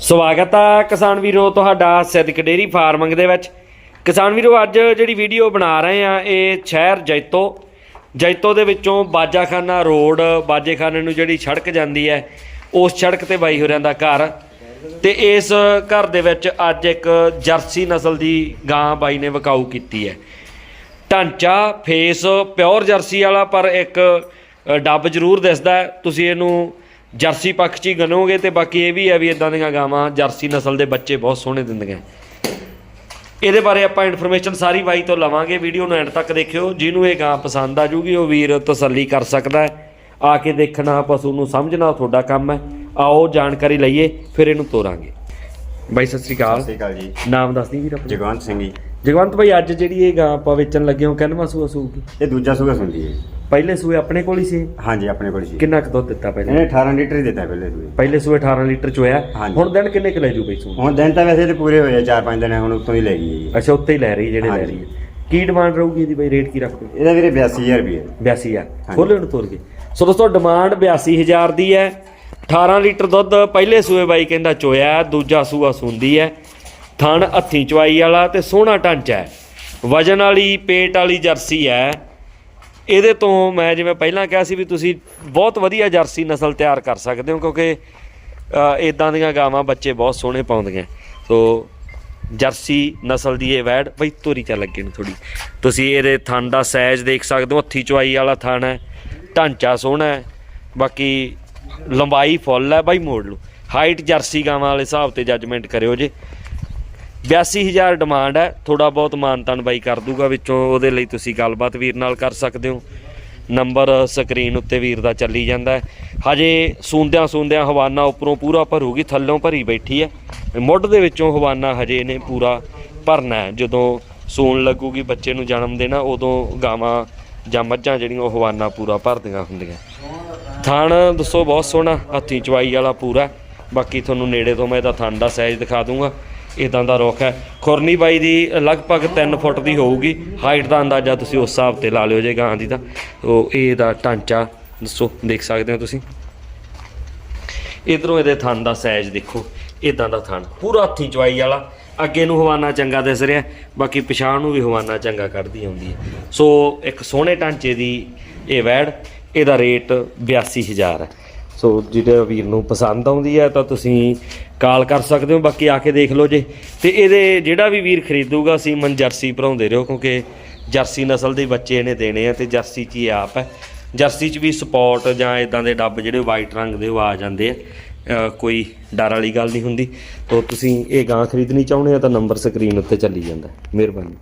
ਸਵਾਗਤ ਆ ਕਿਸਾਨ ਵੀਰੋ ਤੁਹਾਡਾ ਸਿੱਧਕ ਡੇਰੀ ਫਾਰਮਿੰਗ ਦੇ ਵਿੱਚ। ਕਿਸਾਨ ਵੀਰੋ, ਅੱਜ ਜਿਹੜੀ ਵੀਡੀਓ ਬਣਾ ਰਹੇ ਆ, ਇਹ ਸ਼ਹਿਰ ਜੈਤੋ। ਜੈਤੋ ਦੇ ਵਿੱਚੋਂ ਬਾਜਾਖਾਨਾ ਰੋਡ, ਬਾਜੇਖਾਨੇ ਨੂੰ ਜਿਹੜੀ ਸੜਕ ਜਾਂਦੀ ਹੈ, ਉਸ ਸੜਕ ਤੇ ਬਾਈ ਹੋਰਿਆਂ ਦਾ ਘਰ। ਤੇ ਇਸ ਘਰ ਦੇ ਵਿੱਚ ਅੱਜ ਇੱਕ ਜਰਸੀ ਨਸਲ ਦੀ ਗਾਂ ਬਾਈ ਨੇ ਵਿਕਾਊ ਕੀਤੀ ਹੈ। ਢਾਂਚਾ, ਫੇਸ, ਪਿਓਰ ਜਰਸੀ ਵਾਲਾ, ਪਰ ਇੱਕ ਡੱਬ ਜ਼ਰੂਰ ਦਿਸਦਾ ਤੁਸੀਂ ਇਹਨੂੰ ਜਰਸੀ ਪੱਖ 'ਚ ਹੀ ਗਣੋਗੇ ਤੇ ਬਾਕੀ ਇਹ ਵੀ ਹੈ ਵੀ ਇਦਾਂ ਦੀਆਂ ਗਾਵਾਂ ਜਰਸੀ ਨਸਲ ਦੇ ਬੱਚੇ ਬਹੁਤ ਸੋਹਣੇ ਦਿੰਦੀਆਂ। ਇਹਦੇ ਬਾਰੇ ਆਪਾਂ ਇਨਫੋਰਮੇਸ਼ਨ ਸਾਰੀ ਬਾਈ ਤੋਂ ਲਵਾਂਗੇ ਵੀਡੀਓ ਨੂੰ ਐਂਡ ਤੱਕ ਦੇਖਿਓ। ਜਿਹਨੂੰ ਇਹ ਗਾਂ ਪਸੰਦ ਆ ਜੂਗੀ ਉਹ ਵੀਰ ਤਸੱਲੀ ਕਰ ਸਕਦਾ ਹੈ। ਆ ਕੇ ਦੇਖਣਾ ਪਸ਼ੂ ਨੂੰ ਸਮਝਣਾ ਤੁਹਾਡਾ ਕੰਮ ਹੈ। ਆਓ ਜਾਣਕਾਰੀ ਲਈਏ ਫਿਰ ਇਹਨੂੰ ਤੋਰਾਂਗੇ। ਬਾਈ ਸਤਿ ਸ੍ਰੀ ਅਕਾਲ। ਸਤਿ ਸ਼੍ਰੀ ਅਕਾਲ ਜੀ। ਨਾਮ ਦੱਸ ਦੀ ਵੀਰ ਆਪਣਾ। ਜਗਵੰਤ ਸਿੰਘ ਜੀ। ਜਗਵੰਤ ਭਾਈ ਅੱਜ ਜਿਹੜੀ ਇਹ ਗਾਂ ਆਪਾਂ ਵੇਚਣ ਲੱਗੇ ਹਾਂ ਕਿੰਨਵਾਂ ਸੂਆ ਸੂਗੀ? ਇਹ ਦੂਜਾ ਸੂਗਾ ਸੁਣਦੀ ਹੈ ਜੀ। ਪਹਿਲੇ ਸੂਏ ਆਪਣੇ ਕੋਲ ਹੀ ਸੀ? ਹਾਂਜੀ ਆਪਣੇ ਕੋਲ ਸੀ। ਕਿੰਨਾ ਕੁ ਦੁੱਧ ਦਿੱਤਾ ਪਹਿਲੇ? ਇਹਨੇ 18 ਲੀਟਰ ਹੀ ਦਿੱਤਾ ਪਹਿਲੇ ਸੂਏ। ਪਹਿਲੇ ਸੂਏ 18 ਲੀਟਰ ਚੋਇਆ ਹਾਂਜੀ। ਹੁਣ ਦਿਨ ਕਿੰਨੇ ਕੁ ਲੈ ਜੂ ਬਈ ਸੂ ਹੁਣ ਦਿਨ ਤਾਂ ਵੈਸੇ ਤੇ ਪੂਰੇ ਹੋਏ ਆ ਚਾਰ ਪੰਜ ਦਿਨ ਹੁਣ ਉੱਤੋਂ ਹੀ ਲੈ ਗਈ ਹੈ ਜੀ। ਅੱਛਾ ਉੱਤੇ ਹੀ ਲੈ ਰਹੀ ਜਿਹੜੇ ਲੈ ਹਾਂਜੀ। ਰਹੀ ਹੈ। ਕੀ ਡਿਮਾਂਡ ਰਹੂਗੀ ਇਹਦੀ ਬਈ ਰੇਟ ਕੀ ਰੱਖਦੇ ਇਹਦਾ ਵੀਰੇ 82000 ਰੁਪਏ। 82000 ਖੋਲੇ ਨੂੰ ਤੋਰ ਕੇ। ਸੋ ਦੋਸਤੋ ਡਿਮਾਂਡ 82000 ਦੀ ਹੈ। 18 ਲੀਟਰ ਦੁੱਧ ਪਹਿਲੇ ਸੂਏ ਬਾਈ ਕਹਿੰਦਾ ਚੋਇਆ ਹੈ, ਦੂਜਾ ਸੂਆ ਸੁੰਦੀ ਹੈ। ਥਣ ਹੱਥੀ ਚਵਾਈ ਵਾਲਾ ਤੇ ਸੋਹਣਾ ਢਾਂਚਾ ਹੈ। ਵਜਨ ਵਾਲੀ ਪੇਟ ਵਾਲੀ ਜਰਸੀ ਹੈ। ਇਹਦੇ ਤੋਂ ਮੈਂ ਜਿਵੇਂ ਪਹਿਲਾਂ ਕਿਹਾ ਸੀ ਵੀ ਤੁਸੀਂ ਬਹੁਤ ਵਧੀਆ ਜਰਸੀ ਨਸਲ ਤਿਆਰ ਕਰ ਸਕਦੇ ਹੋ, ਕਿਉਂਕਿ ਇਦਾਂ ਦੀਆਂ ਗਾਵਾਂ ਬੱਚੇ ਬਹੁਤ ਸੋਹਣੇ ਪਾਉਂਦੀਆਂ। ਸੋ, ਜਰਸੀ ਨਸਲ ਦੀ ਇਹ ਵੈੜ ਬਈ ਤੋਰੀ 'ਚ ਲੱਗੇ ਨੇ ਥੋੜੀ ਤੁਸੀਂ ਇਹਦੇ ਥਣ ਦਾ ਸਾਈਜ਼ ਦੇਖ ਸਕਦੇ ਹੋ, ਹੱਥੀ ਚਵਾਈ ਵਾਲਾ ਥਣ ਹੈ, ਢਾਂਚਾ ਸੋਹਣਾ ਹੈ, ਬਾਕੀ ਲੰਬਾਈ ਫੁੱਲ ਹੈ, ਬਾਈ ਮੋੜ ਲਓ। ਹਾਈਟ ਜਰਸੀ ਗਾਵਾਂ ਵਾਲੇ ਹਿਸਾਬ ਤੇ ਜੱਜਮੈਂਟ ਕਰਿਓ ਜੇ। 82000 ਡਿਮਾਂਡ ਹੈ ਥੋੜਾ ਬਹੁਤ ਮਾਨਤਾਨ ਬਾਈ ਕਰ ਦੂਗਾ ਵਿੱਚੋਂ, ਉਹਦੇ ਲਈ ਤੁਸੀਂ ਗੱਲਬਾਤ ਵੀਰ ਨਾਲ ਕਰ ਸਕਦੇ ਹੋ। ਨੰਬਰ ਸਕਰੀਨ ਉੱਤੇ ਵੀਰ ਦਾ ਚੱਲੀ ਜਾਂਦਾ ਹਜੇ ਸੁੰਦਿਆਂ ਸੁੰਦਿਆਂ ਹਵਾਨਾ ਉੱਪਰੋਂ ਪੂਰਾ ਭਰੂਗੀ, ਥੱਲੋਂ ਭਰੀ ਬੈਠੀ ਹੈ। ਮੁੱਢ ਦੇ ਵਿੱਚੋਂ ਹਵਾਨਾ ਹਜੇ ਇਹਨੇ ਪੂਰਾ ਭਰਨਾ ਹੈ। ਜਦੋਂ ਸੂਣ ਲੱਗੂਗੀ ਬੱਚੇ ਨੂੰ ਜਨਮ ਦੇਣਾ, ਉਦੋਂ ਗਾਵਾਂ ਜਾਂ ਮੱਝਾਂ ਜਿਹੜੀਆਂ ਉਹ ਹਵਾਨਾ ਪੂਰਾ ਭਰਦੀਆਂ ਹੁੰਦੀਆਂ। ਥਣ ਦੱਸੋ, ਬਹੁਤ ਸੋਹਣਾ, ਹੱਥੀ ਚਵਾਈ ਵਾਲਾ ਪੂਰਾ ਬਾਕੀ ਤੁਹਾਨੂੰ ਨੇੜੇ ਤੋਂ ਮੈਂ ਇਹਦਾ ਥਣ ਦਾ ਸਾਈਜ਼ ਦਿਖਾ ਦੂੰਗਾ। ਇਦਾਂ ਦਾ ਰੁੱਖ ਹੈ। ਖੁਰਨੀ ਬਾਈ ਦੀ ਲਗਭਗ 3 ਫੁੱਟ ਦੀ ਹੋਊਗੀ। ਹਾਈਟ ਦਾ ਅੰਦਾਜ਼ਾ ਤੁਸੀਂ ਉਸ ਹਿਸਾਬ ਤੇ ਲਾ ਲਿਓ ਜੇ ਗਾਂ ਦੀ ਤਾਂ। ਉਹ ਇਹਦਾ ਢਾਂਚਾ ਦੱਸੋ, ਦੇਖ ਸਕਦੇ ਹੋ ਤੁਸੀਂ। ਇਧਰੋਂ ਇਹਦੇ ਥਣ ਦਾ ਸਾਈਜ਼ ਦੇਖੋ। ਇਦਾਂ ਦਾ ਥਣ। ਪੂਰਾ ਹੱਥੀ ਚਵਾਈ ਵਾਲਾ। ਅੱਗੇ ਨੂੰ ਹਵਾਨਾ ਚੰਗਾ ਦਿਸ ਰਿਹਾ। ਬਾਕੀ ਪਿਛਾਣ ਨੂੰ ਵੀ ਹਵਾਨਾ ਚੰਗਾ ਕੱਢਦੀ ਆਉਂਦੀ ਹੈ। ਸੋ ਇੱਕ ਸੋਹਣੇ ਢਾਂਚੇ ਦੀ ਇਹ ਵੈੜ, ਇਹਦਾ ਰੇਟ 82000 ਹੈ। ਸੋ ਜਿਹੜੇ ਵੀਰ ਨੂੰ ਪਸੰਦ ਆਉਂਦੀ ਹੈ ਤਾਂ ਤੁਸੀਂ ਕਾਲ ਕਰ ਸਕਦੇ ਹੋ, ਬਾਕੀ ਆ ਕੇ ਦੇਖ ਲਓ ਜੇ। ਤੇ ਇਹਦੇ ਜਿਹੜਾ ਵੀ ਵੀਰ ਖਰੀਦੂਗਾ ਸੀਮਨ ਜਰਸੀ ਭਰਾਉਂਦੇ ਰਹੋ, ਕਿਉਂਕਿ ਜਰਸੀ ਨਸਲ ਦੇ ਬੱਚੇ ਇਹਨੇ ਦੇਣੇ ਆ ਤੇ ਜਰਸੀ 'ਚ ਹੀ ਆਪ ਹੈ। ਜਰਸੀ 'ਚ ਵੀ ਸਪੌਟ ਜਾਂ ਇਦਾਂ ਦੇ ਡੱਬ ਜਿਹੜੇ ਵਾਈਟ ਰੰਗ ਦੇ ਉਹ ਆ ਜਾਂਦੇ ਆ। ਕੋਈ ਡਰ ਵਾਲੀ ਗੱਲ ਨਹੀਂ ਹੁੰਦੀ। ਤਾਂ ਤੁਸੀਂ ਇਹ ਗਾਂ ਖਰੀਦਣੀ ਚਾਹੁੰਦੇ ਆ ਤਾਂ ਨੰਬਰ ਸਕਰੀਨ ਉੱਤੇ ਚੱਲੀ ਜਾਂਦਾ ਮਿਹਰਬਾਨੀ।